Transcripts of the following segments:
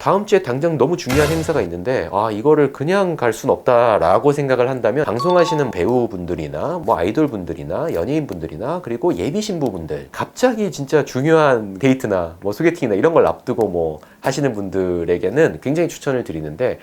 다음 주에 당장 너무 중요한 행사가 있는데 아 이거를 그냥 갈 순 없다라고 생각을 한다면 방송하시는 배우분들이나 뭐 아이돌 분들이나 연예인 분들이나 그리고 예비 신부분들 갑자기 진짜 중요한 데이트나 뭐 소개팅이나 이런 걸 앞두고 뭐 하시는 분들에게는 굉장히 추천을 드리는데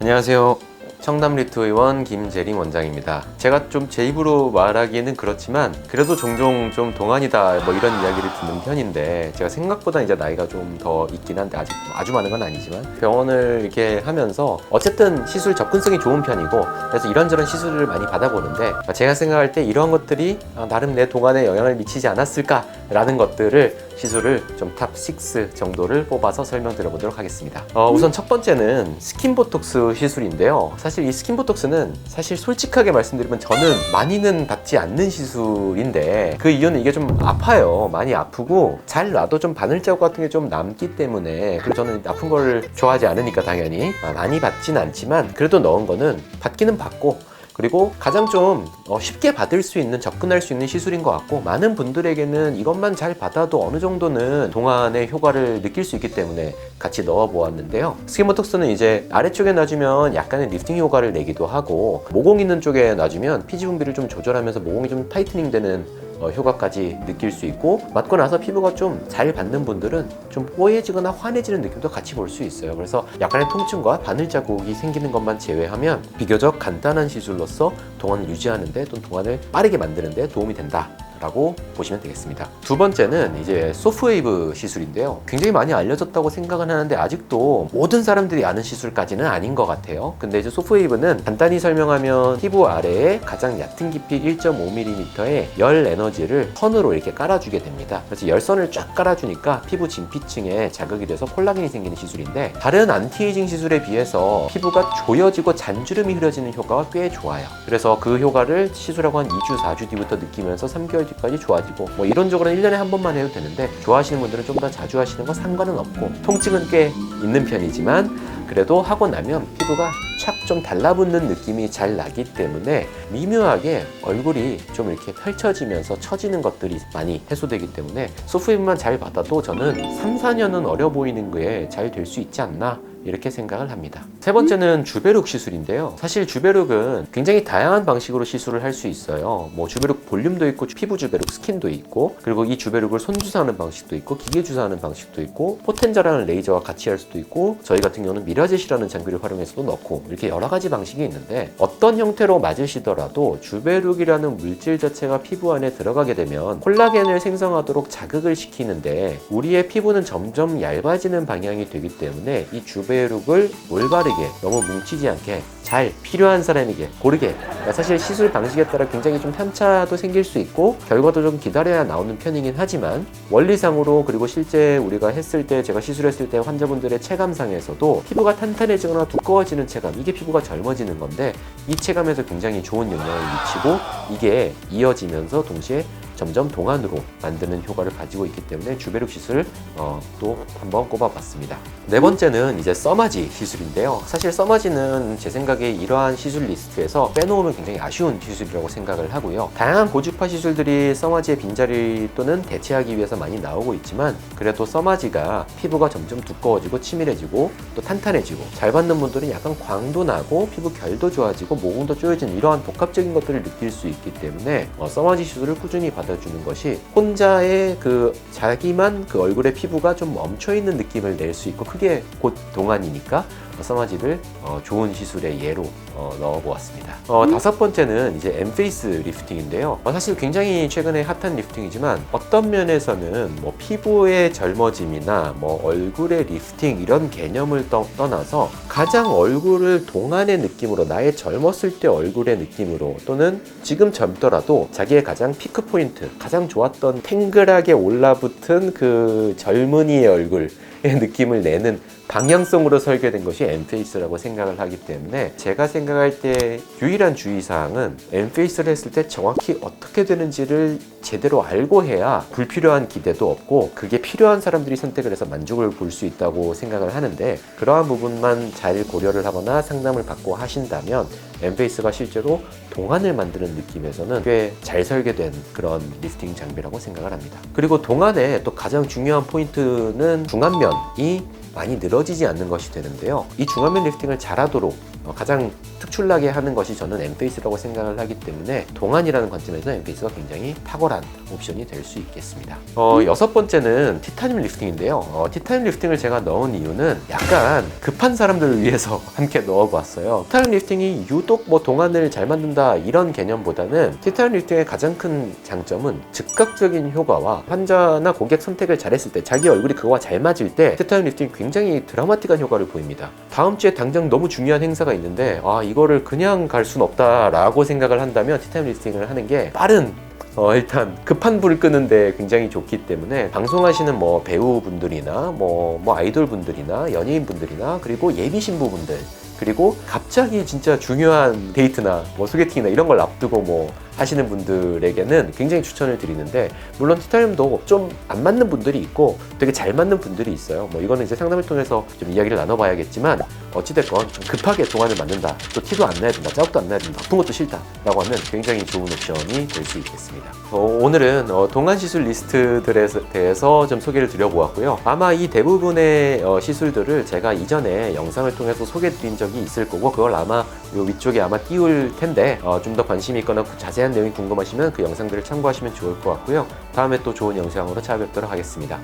안녕하세요. 청담 리트 의원 김재림 원장입니다. 제가 좀 제 입으로 말하기에는 그렇지만 그래도 종종 좀 동안이다 뭐 이런 이야기를 듣는 편인데 제가 생각보다 이제 나이가 좀 더 있긴 한데 아직 뭐 아주 많은 건 아니지만 병원을 이렇게 하면서 어쨌든 시술 접근성이 좋은 편이고 그래서 이런저런 시술을 많이 받아보는데 제가 생각할 때 이런 것들이 아, 나름 내 동안에 영향을 미치지 않았을까 라는 것들을 시술을 좀 탑 6 정도를 뽑아서 설명 드려 보도록 하겠습니다. 어, 우선 첫 번째는 스킨 보톡스 시술인데요. 사실 이 스킨 보톡스는 사실 솔직하게 말씀드리면 저는 많이는 받지 않는 시술인데 그 이유는 이게 좀 아파요. 많이 아프고 잘 놔도 좀 바늘 자국 같은 게 좀 남기 때문에 그리고 저는 아픈 걸 좋아하지 않으니까 당연히 아, 많이 받진 않지만 그래도 넣은 거는 받기는 받고 그리고 가장 좀 어, 쉽게 받을 수 있는 접근할 수 있는 시술인 것 같고 많은 분들에게는 이것만 잘 받아도 어느 정도는 동안의 효과를 느낄 수 있기 때문에 같이 넣어 보았는데요. 스킨보톡스는 이제 아래쪽에 놔주면 약간의 리프팅 효과를 내기도 하고 모공 있는 쪽에 놔주면 피지 분비를 좀 조절하면서 모공이 좀 타이트닝 되는 어, 효과까지 느낄 수 있고 맞고 나서 피부가 좀 잘 받는 분들은 좀 뽀얘지거나 환해지는 느낌도 같이 볼 수 있어요. 그래서 약간의 통증과 바늘 자국이 생기는 것만 제외하면 비교적 간단한 시술로서 동안을 유지하는데 또는 동안을 빠르게 만드는데 도움이 된다. 라고 보시면 되겠습니다. 두 번째는 이제 소프웨이브 시술인데요. 굉장히 많이 알려졌다고 생각은 하는데 아직도 모든 사람들이 아는 시술까지는 아닌 것 같아요. 근데 이제 소프웨이브는 간단히 설명하면 피부 아래에 가장 얕은 깊이 1.5mm의 열 에너지를 선으로 이렇게 깔아주게 됩니다. 그래서 열선을 쫙 깔아주니까 피부 진피층에 자극이 돼서 콜라겐이 생기는 시술인데 다른 안티에이징 시술에 비해서 피부가 조여지고 잔주름이 흐려지는 효과가 꽤 좋아요. 그래서 그 효과를 시술하고 한 2주, 4주 뒤부터 느끼면서 3개월 뒤까지 좋아지고 뭐 이론적으로는 1년에 한 번만 해도 되는데 좋아하시는 분들은 좀 더 자주 하시는 건 상관은 없고 통증은 꽤 있는 편이지만 그래도 하고 나면 피부가 착 좀 달라붙는 느낌이 잘 나기 때문에 미묘하게 얼굴이 좀 이렇게 펼쳐지면서 처지는 것들이 많이 해소되기 때문에 소프웨이브만 잘 받아도 저는 3, 4년은 어려 보이는 거에 잘될 수 있지 않나 이렇게 생각을 합니다. 세 번째는 주베룩 시술인데요. 사실 주베룩은 굉장히 다양한 방식으로 시술을 할 수 있어요. 뭐 주베룩 볼륨도 있고 피부 주베룩 스킨도 있고 그리고 이 주베룩을 손 주사하는 방식도 있고 기계 주사하는 방식도 있고 포텐자라는 레이저와 같이 할 수도 있고 저희 같은 경우는 미라젯이라는 장비를 활용해서도 넣고 이렇게 여러 가지 방식이 있는데 어떤 형태로 맞으시더라도 주베룩이라는 물질 자체가 피부 안에 들어가게 되면 콜라겐을 생성하도록 자극을 시키는데 우리의 피부는 점점 얇아지는 방향이 되기 때문에 이 주베룩을 올바 르게 너무 뭉치지 않게 잘 필요한 사람에게 고르게. 그러니까 사실 시술 방식에 따라 굉장히 좀 편차도 생길 수 있고 결과도 좀 기다려야 나오는 편이긴 하지만 원리상으로 그리고 실제 우리가 했을 때 제가 시술했을 때 환자분들의 체감상에서도 피부가 탄탄해지거나 두꺼워지는 체감 이게 피부가 젊어지는 건데 이 체감에서 굉장히 좋은 영향을 미치고 이게 이어지면서 동시에 점점 동안으로 만드는 효과를 가지고 있기 때문에 주베룩 시술 어, 또 한번 꼽아봤습니다. 네 번째는 이제 써마지 시술인데요. 사실 써마지는 제 생각에 이러한 시술 리스트에서 빼놓으면 굉장히 아쉬운 시술이라고 생각을 하고요. 다양한 고주파 시술들이 써마지의 빈자리 또는 대체하기 위해서 많이 나오고 있지만 그래도 써마지가 피부가 점점 두꺼워지고 치밀해지고 또 탄탄해지고 잘 받는 분들은 약간 광도 나고 피부 결도 좋아지고 모공도 쪼여지는 이러한 복합적인 것들을 느낄 수 있기 때문에 어, 써마지 시술을 꾸준히 받아 주는 것이 혼자의 그 자기만 그 얼굴의 피부가 좀 멈춰 있는 느낌을 낼 수 있고 그게 곧 동안이니까 써마지를 어, 좋은 시술의 예로 어, 넣어보았습니다. 어, 다섯 번째는 이제 엠페이스 리프팅인데요. 어, 사실 굉장히 최근에 핫한 리프팅이지만 어떤 면에서는 뭐 피부의 젊어짐이나 뭐 얼굴의 리프팅 이런 개념을 떠, 떠나서 가장 얼굴을 동안의 느낌으로 나의 젊었을 때 얼굴의 느낌으로 또는 지금 젊더라도 자기의 가장 피크 포인트, 가장 좋았던 탱글하게 올라붙은 그 젊은이의 얼굴 의 느낌을 내는 방향성으로 설계된 것이 것이 엔페이스라고 생각을 하기 때문에 제가 생각할 때 유일한 주의사항은 엔페이스를 했을 때 정확히 어떻게 되는지를 제대로 알고 해야 불필요한 기대도 없고 그게 필요한 사람들이 선택을 해서 만족을 볼 수 있다고 생각을 하는데 그러한 부분만 잘 고려를 하거나 상담을 받고 하신다면 엔페이스가 실제로 동안을 만드는 느낌에서는 꽤 잘 설계된 그런 리스팅 장비라고 생각을 합니다. 그리고 동안에 또 가장 중요한 포인트는 중안면이 많이 늘어지지 않는 것이 되는데요. 이 중안면 리프팅을 잘하도록 어, 가장 특출나게 하는 것이 저는 엔페이스라고 생각을 하기 때문에 동안이라는 관점에서 엔페이스가 굉장히 탁월한 옵션이 될 수 있겠습니다. 어, 여섯 번째는 티타늄 리프팅인데요. 어, 티타늄 리프팅을 제가 넣은 이유는 약간 급한 사람들을 위해서 함께 넣어봤어요. 티타늄 리프팅이 유독 뭐 동안을 잘 만든다 이런 개념보다는 티타늄 리프팅의 가장 큰 장점은 즉각적인 효과와 환자나 고객 선택을 잘했을 때 자기 얼굴이 그거와 잘 맞을 때 티타늄 리프팅이 굉장히 드라마틱한 효과를 보입니다. 다음 주에 당장 너무 중요한 행사가 있는데 아 이거를 그냥 갈순 없다라고 생각을 한다면 티타늄 리프팅을 하는 게 빠른 어, 일단 급한 불 끄는데 굉장히 좋기 때문에 방송하시는 뭐 배우분들이나 뭐, 뭐 아이돌 분들이나 연예인 분들이나 그리고 예비 신부분들 그리고 갑자기 진짜 중요한 데이트나 뭐 소개팅이나 이런 걸 앞두고 뭐 하시는 분들에게는 굉장히 추천을 드리는데 물론 티타늄도 좀 안 맞는 분들이 있고 되게 잘 맞는 분들이 있어요. 뭐 이거는 이제 상담을 통해서 좀 이야기를 나눠봐야겠지만 어찌됐건 좀 급하게 동안을 맞는다. 또 티도 안 나야 된다. 짜옥도 안 나야 된다. 아픈 것도 싫다라고 하면 굉장히 좋은 옵션이 될 수 있겠습니다. 어, 오늘은 어, 동안 시술 리스트들에 대해서 좀 소개를 드려보았고요. 아마 이 대부분의 어, 시술들을 제가 이전에 영상을 통해서 소개드린 적이 있을 거고 그걸 아마 요 위쪽에 아마 띄울 텐데 어, 좀 더 관심 있거나 자세한 내용이 궁금하시면 그 영상들을 참고하시면 좋을 것 같고요. 다음에 또 좋은 영상으로 찾아뵙도록 하겠습니다.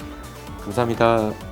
감사합니다.